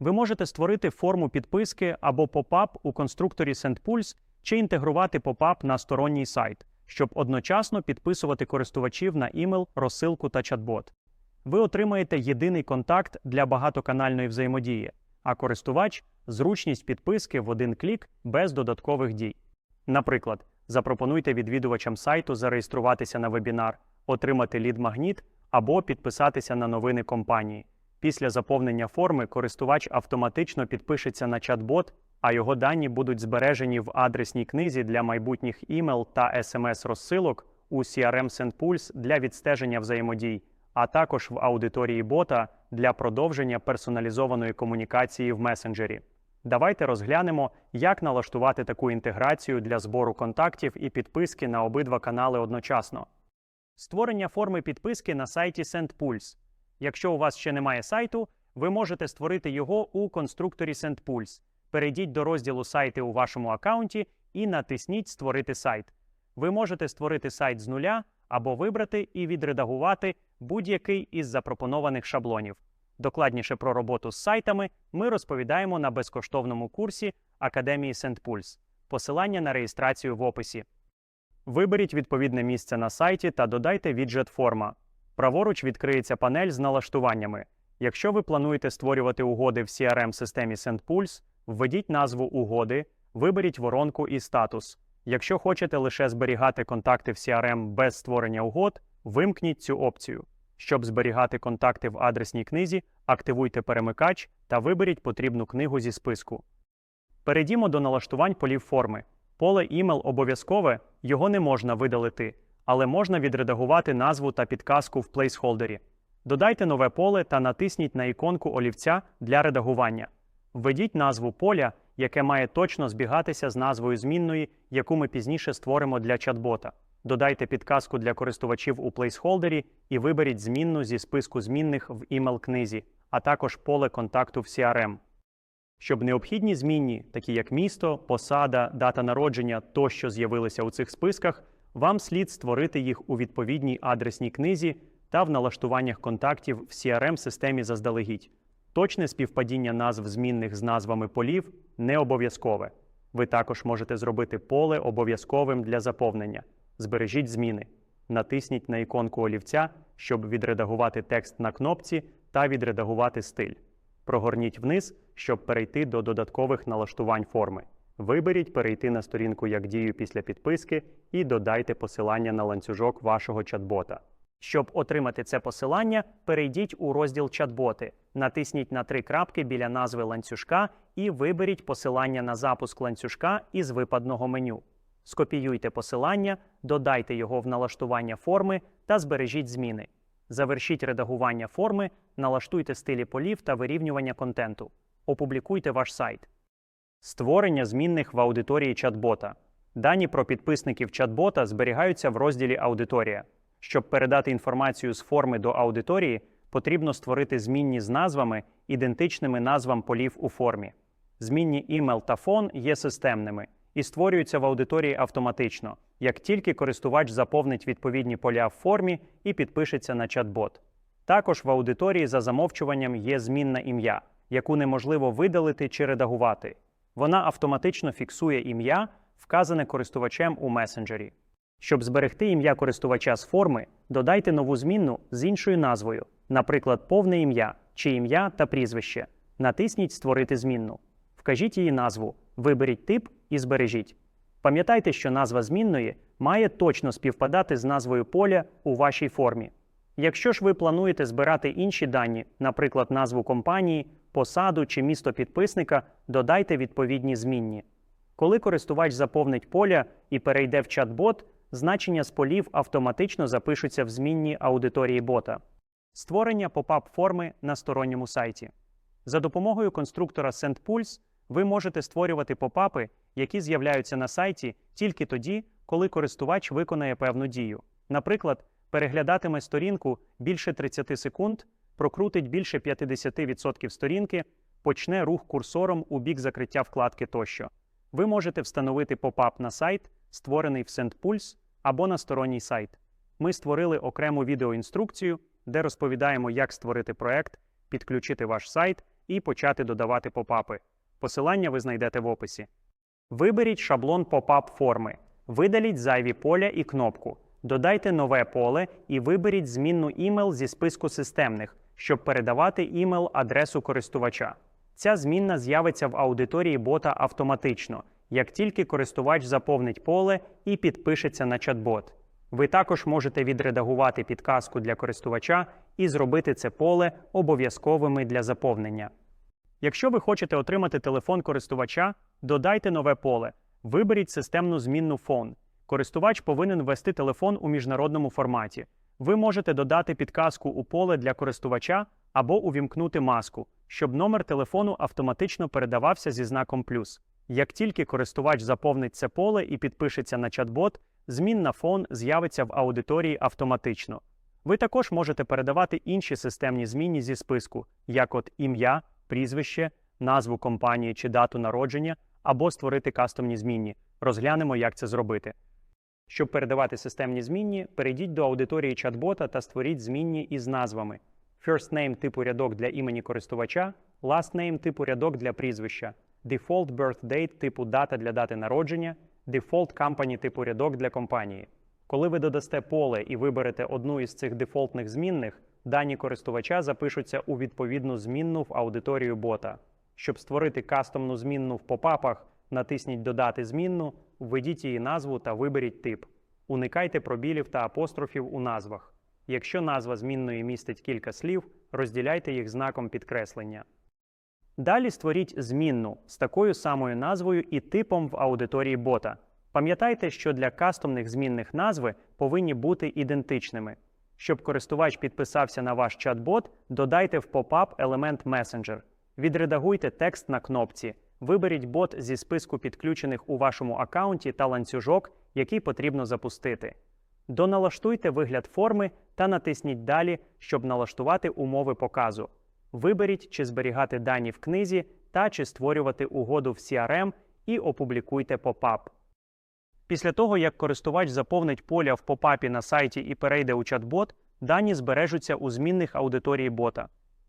Ви можете створити форму підписки або попап у конструкторі SendPulse чи інтегрувати попап на сторонній сайт, щоб одночасно підписувати користувачів на імейл, розсилку та чат-бот. Ви отримаєте єдиний контакт для багатоканальної взаємодії, а користувач зручність підписки в один клік без додаткових дій. Наприклад, запропонуйте відвідувачам сайту зареєструватися на вебінар, отримати лід-магніт або підписатися на новини компанії. Після заповнення форми користувач автоматично підпишеться на чат-бот, а його дані будуть збережені в адресній книзі для майбутніх імейл та смс-розсилок у CRM SendPulse для відстеження взаємодій, а також в аудиторії бота для продовження персоналізованої комунікації в месенджері. Давайте розглянемо, як налаштувати таку інтеграцію для збору контактів і підписки на обидва канали одночасно. Створення форми підписки на сайті SendPulse. Якщо у вас ще немає сайту, ви можете створити його у конструкторі SendPulse. Перейдіть до розділу Сайти у вашому аккаунті і натисніть Створити сайт. Ви можете створити сайт з нуля або вибрати і відредагувати будь-який із запропонованих шаблонів. Докладніше про роботу з сайтами ми розповідаємо на безкоштовному курсі Академії SendPulse. Посилання на реєстрацію в описі. Виберіть відповідне місце на сайті та додайте віджет форма. Праворуч відкриється панель з налаштуваннями. Якщо ви плануєте створювати угоди в CRM-системі SendPulse, введіть назву угоди, виберіть воронку і статус. Якщо хочете лише зберігати контакти в CRM без створення угод, вимкніть цю опцію. Щоб зберігати контакти в адресній книзі, активуйте перемикач та виберіть потрібну книгу зі списку. Перейдімо до налаштувань полів форми. Поле email обов'язкове, його не можна видалити, але можна відредагувати назву та підказку в плейсхолдері. Додайте нове поле та натисніть на іконку олівця для редагування. Введіть назву поля, яке має точно збігатися з назвою змінної, яку ми пізніше створимо для чат-бота. Додайте підказку для користувачів у плейсхолдері і виберіть змінну зі списку змінних в email книзі, а також поле контакту в CRM. Щоб необхідні змінні, такі як місто, посада, дата народження тощо з'явилися у цих списках, вам слід створити їх у відповідній адресній книзі та в налаштуваннях контактів в CRM-системі заздалегідь. Точне співпадіння назв змінних з назвами полів не обов'язкове. Ви також можете зробити поле обов'язковим для заповнення. Збережіть зміни. Натисніть на іконку олівця, щоб відредагувати текст на кнопці та відредагувати стиль. Прогорніть вниз, щоб перейти до додаткових налаштувань форми. Виберіть перейти на сторінку як дію після підписки і додайте посилання на ланцюжок вашого чат-бота. Щоб отримати це посилання, перейдіть у розділ Чат-боти, натисніть на три крапки біля назви ланцюжка і виберіть посилання на запуск ланцюжка із випадного меню. Скопіюйте посилання, додайте його в налаштування форми та збережіть зміни. Завершіть редагування форми, налаштуйте стилі полів та вирівнювання контенту. Опублікуйте ваш сайт. Створення змінних в аудиторії чат-бота. Дані про підписників чат-бота зберігаються в розділі Аудиторія. Щоб передати інформацію з форми до аудиторії, потрібно створити змінні з назвами, ідентичними назвам полів у формі. Змінні імейл та фон є системними і створюються в аудиторії автоматично, як тільки користувач заповнить відповідні поля в формі і підпишеться на чат-бот. Також в аудиторії за замовчуванням є змінна ім'я, яку неможливо видалити чи редагувати. Вона автоматично фіксує ім'я, вказане користувачем у месенджері. Щоб зберегти ім'я користувача з форми, додайте нову змінну з іншою назвою, наприклад, повне ім'я чи ім'я та прізвище. Натисніть Створити змінну. Вкажіть її назву, виберіть тип і збережіть. Пам'ятайте, що назва змінної має точно співпадати з назвою поля у вашій формі. Якщо ж ви плануєте збирати інші дані, наприклад, назву компанії, посаду чи місто підписника, додайте відповідні змінні. Коли користувач заповнить поля і перейде в чат-бот, значення з полів автоматично запишуться в змінні аудиторії бота. Створення попап форми на сторонньому сайті. За допомогою конструктора SendPulse ви можете створювати попапи, які з'являються на сайті тільки тоді, коли користувач виконає певну дію. Наприклад, переглядатиме сторінку більше 30 секунд, прокрутить більше 50% сторінки, почне рух курсором у бік закриття вкладки тощо. Ви можете встановити попап на сайт, створений в SendPulse, або на сторонній сайт. Ми створили окрему відеоінструкцію, де розповідаємо, як створити проект, підключити ваш сайт і почати додавати попапи. Посилання ви знайдете в описі. Виберіть шаблон попап форми. Видаліть зайві поля і кнопку. Додайте нове поле і виберіть змінну імейл зі списку системних, щоб передавати імейл адресу користувача. Ця змінна з'явиться в аудиторії бота автоматично, як тільки користувач заповнить поле і підпишеться на чат-бот. Ви також можете відредагувати підказку для користувача і зробити це поле обов'язковими для заповнення. Якщо ви хочете отримати телефон користувача, додайте нове поле. Виберіть системну змінну фон. Користувач повинен ввести телефон у міжнародному форматі. Ви можете додати підказку у поле для користувача або увімкнути маску, щоб номер телефону автоматично передавався зі знаком плюс. Як тільки користувач заповнить це поле і підпишеться на чат-бот, змінна фон з'явиться в аудиторії автоматично. Ви також можете передавати інші системні змінні зі списку, як от ім'я, прізвище, назву компанії чи дату народження, або створити кастомні змінні. Розглянемо, як це зробити. Щоб передавати системні змінні, перейдіть до аудиторії чат-бота та створіть змінні із назвами: First name типу рядок для імені користувача, Last name типу рядок для прізвища, Default birth date типу дата для дати народження, Default company типу рядок для компанії. Коли ви додасте поле і виберете одну із цих дефолтних змінних, дані користувача запишуться у відповідну змінну в аудиторію бота. Щоб створити кастомну змінну в попапах, натисніть Додати змінну, введіть її назву та виберіть тип. Уникайте пробілів та апострофів у назвах. Якщо назва змінної містить кілька слів, розділяйте їх знаком підкреслення. Далі створіть змінну з такою самою назвою і типом в аудиторії бота. Пам'ятайте, що для кастомних змінних назви повинні бути ідентичними. Щоб користувач підписався на ваш чат-бот, додайте в попап елемент Messenger. Відредагуйте текст на кнопці. Виберіть бот зі списку підключених у вашому аккаунті та ланцюжок, який потрібно запустити. Доналаштуйте вигляд форми та натисніть Далі, щоб налаштувати умови показу. Виберіть, чи зберігати дані в книзі та чи створювати угоду в CRM і опублікуйте попап. Після того, як користувач заповнить поля в попапі на сайті і перейде у чат-бот, дані збережуться у змінних аудиторії бота.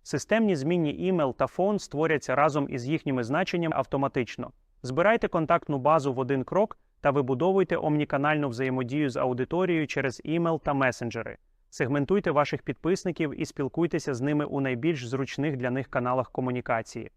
Системні змінні імейл та фон створяться разом із їхніми значеннями автоматично. Збирайте контактну базу в один крок та вибудовуйте омніканальну взаємодію з аудиторією через імейл та месенджери. Сегментуйте ваших підписників і спілкуйтеся з ними у найбільш зручних для них каналах комунікації.